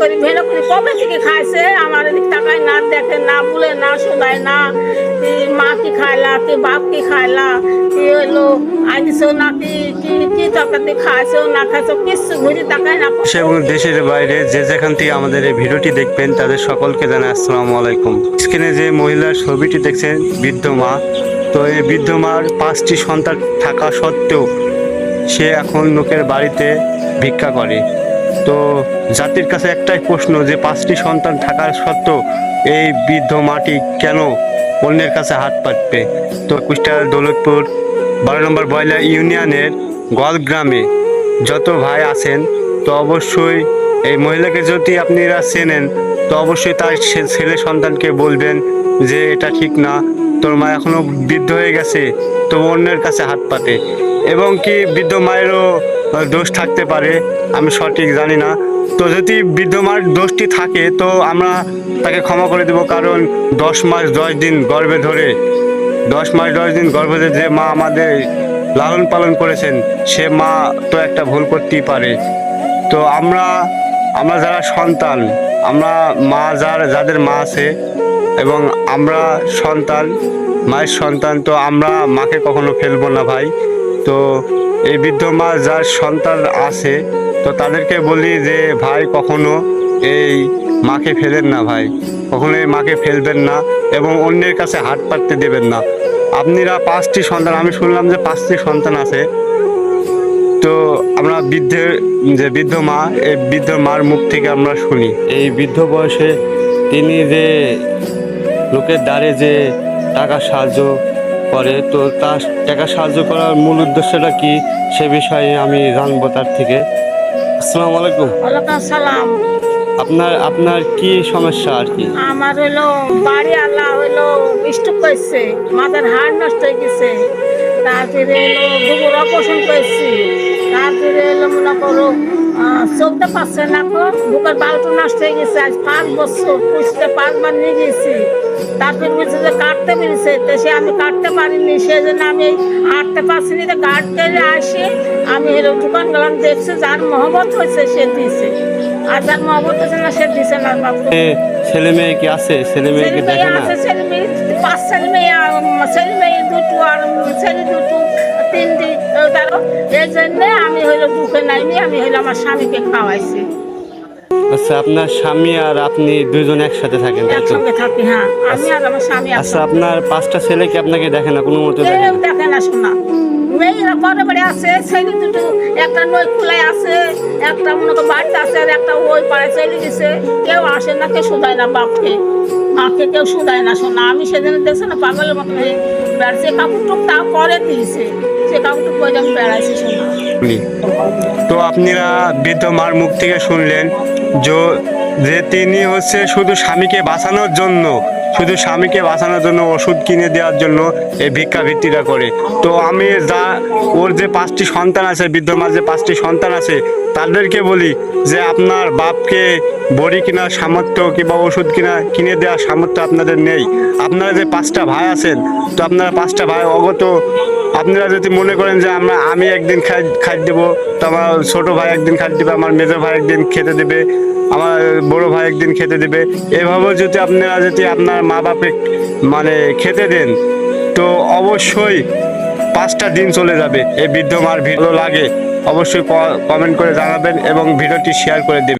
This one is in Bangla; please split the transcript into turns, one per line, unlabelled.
করি ভেলো করি কবে থেকে খাইছে? আমার এদিক টাকায় না, দেখে না, বলে না, শোনায় না। মা কি খাইলা, কি বাপ কি খাইলা কি হইল আইসো না, কি কি তরকারি খাইছো না খাইছো কিচ্ছু ঘুরি তাকায় না।
এবং দেশের বাইরে যে যেখান থেকে আমাদের এই ভিডিওটি দেখবেন, তাদের সকলকে জানাই আসসালামু আলাইকুম। স্ক্রিনে যে মহিলার ছবিটি দেখছেন, বৃদ্ধ মা, তো এই বৃদ্ধ মার পাঁচটি সন্তান থাকা সত্ত্বেও সে এখন লোকের বাড়িতে ভিক্ষা করে। তো জাতির কাছে একটাই প্রশ্ন যে পাঁচটি সন্তান থাকার সত্ত্বেও এই বৃদ্ধ মাটি কেন অন্যের কাছে হাত পাতবে? তো কুষ্টিয়ার দৌলতপুর বারো নম্বর বয়লা ইউনিয়নের গোয়ালগ্রামে যত ভাই আছেন, তো অবশ্যই এই মহিলাকে যদি আপনারা চেনেন, তো অবশ্যই তার ছেলে সন্তানকে বলবেন যে এটা ঠিক না, তোর মা এখনও বৃদ্ধ হয়ে গেছে তো অন্যের কাছে হাত পাতে। এবং কি বৃদ্ধ মায়েরও দোষ থাকতে পারে, আমি সঠিক জানি না। তো যদি বৃদ্ধ মার দোষটি থাকে, তো আমরা তাকে ক্ষমা করে দেব, কারণ দশ মাস দশ দিন গর্ভে ধরে, দশ মাস দশ দিন গর্ভে যে মা আমাদের লালন পালন করেছেন, সে মা তো একটা ভুল করতেই পারে। তো আমরা আমরা যারা সন্তান, আমরা মা যার, যাদের মা আছে, এবং আমরা সন্তান, মায়ের সন্তান, তো আমরা মাকে কখনো ফেলব না ভাই। তো এই বৃদ্ধ মা যার সন্তান আছে, তো তাদেরকে বলি যে, ভাই, কখনো এই মাকে ফেলেন না ভাই। কখনো এই মাকে ফেলবেন না এবং অন্যের কাছে হাত পাততে দেবেন না। আপনারা পাঁচটি সন্তান, আমি শুনলাম যে পাঁচটি সন্তান আছে। তো আমরা বৃদ্ধের যে বৃদ্ধ মা, এই বৃদ্ধ মার মুখ থেকে আমরা শুনি। এই বৃদ্ধ বয়সে তিনি যে লোকের দ্বারে যে টাকা সাহায্য করে তো তার টাকা সাহায্য করার মূল উদ্দেশ্যটা কি সে বিষয়ে আমি জানব তার থেকে। আসসালামু আলাইকুম।
ওয়ালাইকুম সালাম
আপনার আপনার কি সমস্যা আর কি?
আমার হইল বাড়ি আল্লাহ হইল স্টক করছে মাথার হাড় নষ্ট হয়ে গেছে। তারপরে হলো গোবর অপারেশন করেছি। তারপরে হলো মনে করো চলতে পারছে না বুকের বালটু নষ্ট হয়ে গেছে আজ পাঁচ বছর পুষতে পাঁচবার নিয়ে গেছি। তারপরে বলছে যে কাটতে পেরেছে তো সে আমি কাটতে পারিনি সেই জন্য আমি হাঁটতে পারছি না তো কাট করে আসি আমি হলো দোকান গেলাম দেখছি যার মহব্বত হয়েছে সে দিছে। আর যার মহব্বত হয়েছে না সে দিছে না
ছেলে মেয়ে কি আছে? ছেলে মেয়ে কি দেখে না?
ছেলে মেয়ে পাঁচ ছেলে মেয়ে ছেলে মেয়ে দুটো আর ছেলে দুটো তিনটি তারও। এই জন্য আমি হইল বুকে নাইনি আমি হইল আমার স্বামীকে খাওয়াইছি।
আচ্ছা আপনার স্বামী আর আপনি দুজন একসাথে থাকেন তাই তো?
একসঙ্গে থাকি হ্যাঁ। আমি আর আমার স্বামী
আচ্ছা আপনার পাঁচটা ছেলে কি আপনাকে দেখে না কোনো মতো দেখে না?
দেখে না। শোনা মেয়েরা পরে বাড়ি আছে ছেলে দুটো একটা নই খোলায় আছে একটা মনে করো বাড়িতে আছে আর একটা ওই পাড়ায় চলে গেছে। কেউ আসে না কেউ শুধায় না বাপকে। মাকে কেউ শুধায় না শোনা আমি সেদিন দেখছি না পাগলের মতো হয়ে বেড়াচ্ছে। কাপড় টুক তাও করে দিয়েছে। সে কাপড় টুক পরে আমি বেড়াইছি শোনা
শুনি। তো আপনারা বৃদ্ধ মার মুখ থেকে শুনলেন যে- যে তিনি হচ্ছে শুধু স্বামীকে বাঁচানোর জন্য, শুধু স্বামীকে বাঁচানোর জন্য ওষুধ কিনে দেওয়ার জন্য এই ভিক্ষাবৃত্তিটা করে তো আমি যা, ওর যে পাঁচটি সন্তান আছে বৃদ্ধ মার যে পাঁচটি সন্তান আছে, তাদেরকে বলি যে আপনার বাপকে বড়ি কেনার সামর্থ্য কিংবা ওষুধ কিনা, কিনে দেওয়ার সামর্থ্য আপনাদের নেই আপনারা যে পাঁচটা ভাই আছেন, তো আপনারা পাঁচটা ভাই অগত আপনারা যদি মনে করেন যে আমরা আমি একদিন খাই দেবো, তো আমার ছোট ভাই একদিন খাই দেবে, আমার মেজো ভাই একদিন খেতে দেবে, আমার বড় ভাই একদিন খেতে দেবে। এভাবে যদি আপনারা যদি আপনার মা বাপে মানে খেতে দেন, তো অবশ্যই পাঁচটা দিন চলে যাবে। এই বৃদ্ধ মার ভালো লাগে, অবশ্যই কমেন্ট করে জানাবেন এবং ভিডিওটি শেয়ার করে দেবেন।